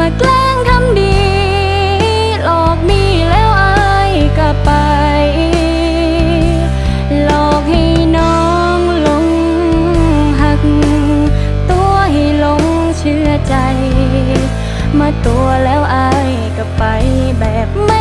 มาแกล้งทำดี หลอกมีแล้วอายกลับไป หลอกให้น้องหลงหัก ตัวให้หลงเชื่อใจ มาตัวแล้วอายกลับไปแบบไม่